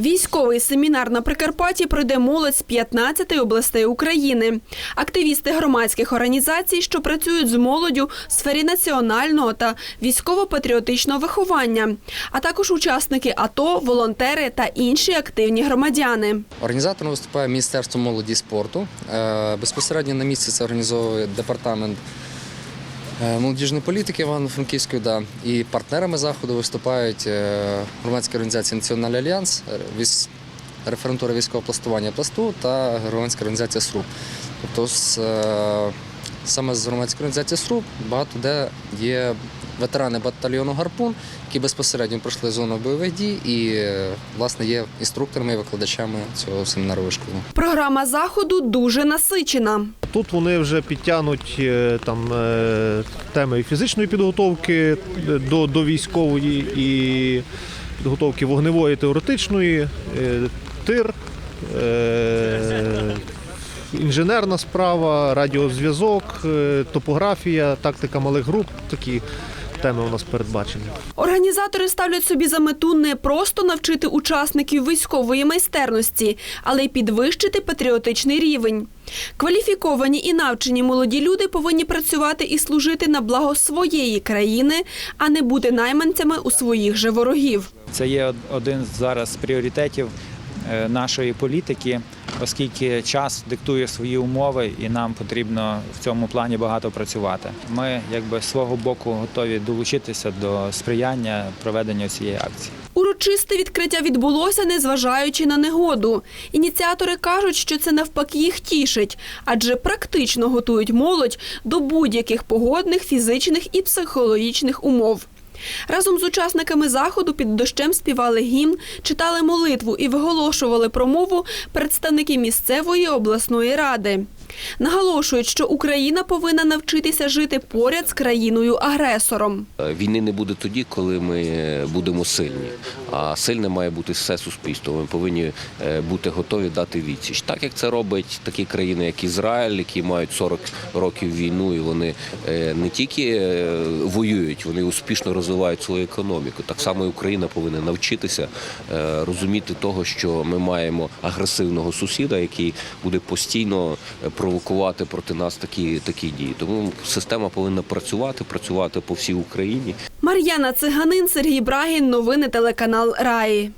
Військовий семінар на Прикарпатті пройде молодь з 15 областей України. Активісти громадських організацій, що працюють з молоддю в сфері національного та військово-патріотичного виховання, а також учасники АТО, волонтери та інші активні громадяни. Організатором виступає Міністерство молоді і спорту. Е, Безпосередньо на місці це організовує департамент молодіжної політики Івано-Франківської. Да. І партнерами заходу виступають е, громадська організація Національний альянс, е, референтура військового пластування пласту та громадська організація СРУ. Тобто з, е, саме з громадської організації СРУ багато де є ветерани батальйону Гарпун, які безпосередньо пройшли зону бойових дій і власне є інструкторами і викладачами цього семінару школи. Програма заходу дуже насичена. Тут вони вже підтягнуть е, там е, теми фізичної підготовки е, до, до військової і підготовки вогневої теоретичної, тир, е, інженерна справа, радіозв'язок, е, топографія, тактика малих груп. Такі теми у нас передбачені. Організатори ставлять собі за мету не просто навчити учасників військової майстерності, але й підвищити патріотичний рівень. Кваліфіковані і навчені молоді люди повинні працювати і служити на благо своєї країни, а не бути найманцями у своїх же ворогів. Це є один зараз з пріоритетів е, нашої політики, оскільки час диктує свої умови, і нам потрібно в цьому плані багато працювати. Ми, якби свого боку, готові долучитися до сприяння проведенню цієї акції. Урочисте відкриття відбулося, незважаючи на негоду. Ініціатори кажуть, що це навпаки їх тішить, адже практично готують молодь до будь-яких погодних, фізичних і психологічних умов. Разом з учасниками заходу під дощем співали гімн, читали молитву і виголошували промову представники місцевої обласної ради. Наголошують, що Україна повинна навчитися жити поряд з країною-агресором. Війни не буде тоді, коли ми будемо сильні. А сильне має бути все суспільство. Ми повинні е, бути готові дати відсіч. Так як це робить такі країни, як Ізраїль, які мають 40 років війну, і вони е, не тільки е, воюють, вони успішно розвивають свою економіку. Так само і Україна повинна навчитися е, розуміти того, що ми маємо агресивного сусіда, який буде постійно е, провокувати проти нас такі, такі дії. Тому система повинна працювати, працювати по всій Україні. Мар'яна Циганин, Сергій Брагін. Новини телеканал Раї.